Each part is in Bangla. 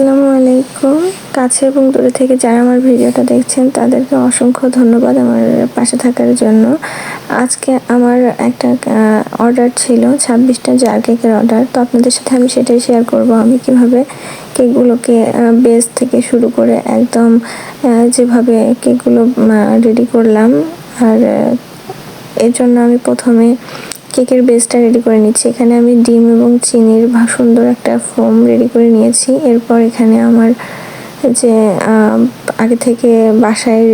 আসসালামু আলাইকুম। কাছে এবং দূরে থেকে যারা আমার ভিডিওটা দেখছেন, তাদেরকে অসংখ্য ধন্যবাদ আমার পাশে থাকার জন্য। আজকে আমার একটা অর্ডার ছিল, ছাব্বিশটা জার কেকের অর্ডার তো আপনাদের সাথে আমি সেটাই শেয়ার করব, আমি কীভাবে কেকগুলোকে বেস থেকে শুরু করে একদম যেভাবে কেকগুলো রেডি করলাম। আর এর জন্য আমি প্রথমে কেকের বেসটা রেডি করে নিচ্ছি। এখানে আমি ডিম এবং চিনির সুন্দর একটা ফোম রেডি করে নিয়েছি। এরপর এখানে আমার যে আগে থেকে বাসায়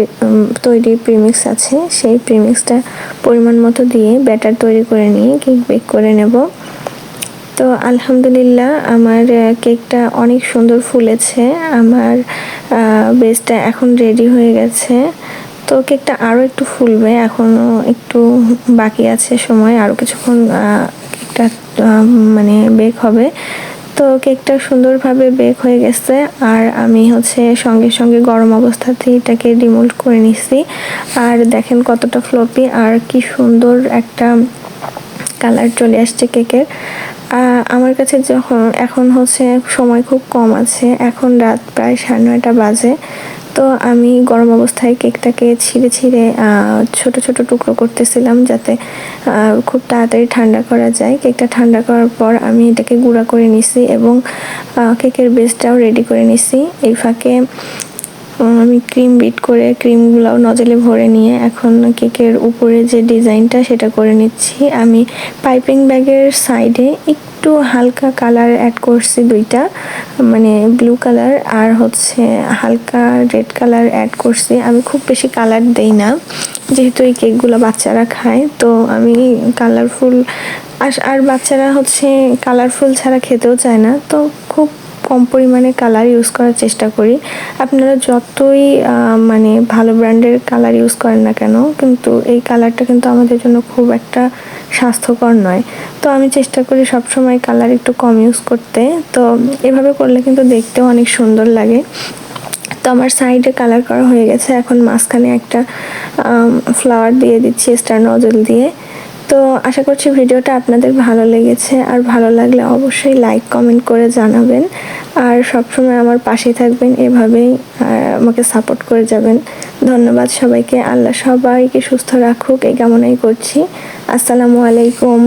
তৈরি প্রিমিক্স আছে, সেই প্রিমিক্সটা পরিমাণ মতো দিয়ে ব্যাটার তৈরি করে নিয়ে কেক বেক করে নেব। তো আলহামদুলিল্লাহ আমার কেকটা অনেক সুন্দর ফুলেছে। আমার বেসটা এখন রেডি হয়ে গেছে। তো কেকটা আরও একটু ফুলবে এখনও একটু বাকি আছে সময় আরও কিছুক্ষণ কেকটা মানে বেক হবে। তো কেকটা সুন্দরভাবে বেক হয়ে গেছে, আর আমি হচ্ছে সঙ্গে সঙ্গে গরম অবস্থাতেই এটাকে রিমোল্ড করে নিছি। আর দেখেন কতটা ফ্লপি, আর কি সুন্দর একটা কালার চলে আসছে কেকের। আমার কাছে যখন, এখন হচ্ছে সময় খুব কম আছে, এখন রাত প্রায় সাড়ে নয়টা বাজে। তো আমি গরম অবস্থায় কেকটাকে ছিঁড়ে ছিঁড়ে ছোট ছোট টুকরো করতেছিলাম যাতে খুব তাড়াতাড়ি ঠান্ডা করা যায়। কেকটা ঠান্ডা করার পর আমি এটাকে গুঁড়া করে নিছি এবং কেকের বেসটাও রেডি করে নিছি। এই ফাঁকে আমি ক্রিম বিট করে ক্রিমগুলোও নজলে ভরে নিয়ে এখন কেকের উপরে যে ডিজাইনটা সেটা করে নিচ্ছি। আমি পাইপিং ব্যাগের সাইডে একটু হালকা কালার অ্যাড করছি দুইটা মানে ব্লু কালার আর হচ্ছে হালকা রেড কালার অ্যাড করছি। আমি খুব বেশি কালার দেই না, যেহেতু এই কেকগুলো বাচ্চারা খায়, তো আমি কালারফুল আর বাচ্চারা হচ্ছে কালারফুল ছাড়া খেতেও চায় না, তো খুব কম পরিমাণে কালার ইউজ করার চেষ্টা করি। আপনারা যতই মানে ভালো ব্র্যান্ডের কালার ইউজ করেন না কেন, কিন্তু এই কালারটা কিন্তু আমাদের জন্য খুব একটা স্বাস্থ্যকর নয়। তো আমি চেষ্টা করি সবসময় কালার একটু কম ইউজ করতে। তো এভাবে করলে কিন্তু দেখতেও অনেক সুন্দর লাগে। তো আমার সাইডে কালার করা হয়ে গেছে। এখন মাঝখানে একটা ফ্লাওয়ার দিয়ে দিচ্ছি স্টার নজল দিয়ে। তো আশা করছি ভিডিওটা আপনাদের ভালো লেগেছে। আর ভালো লাগলে অবশ্যই লাইক কমেন্ট করে জানাবেন। আর সবসময় আমার পাশে থাকবেন, এভাবেই আমাকে সাপোর্ট করে যাবেন। ধন্যবাদ সবাইকে। আল্লাহ সবাইকে সুস্থ রাখুক, এই কামনাই করছি। আসসালামু আলাইকুম।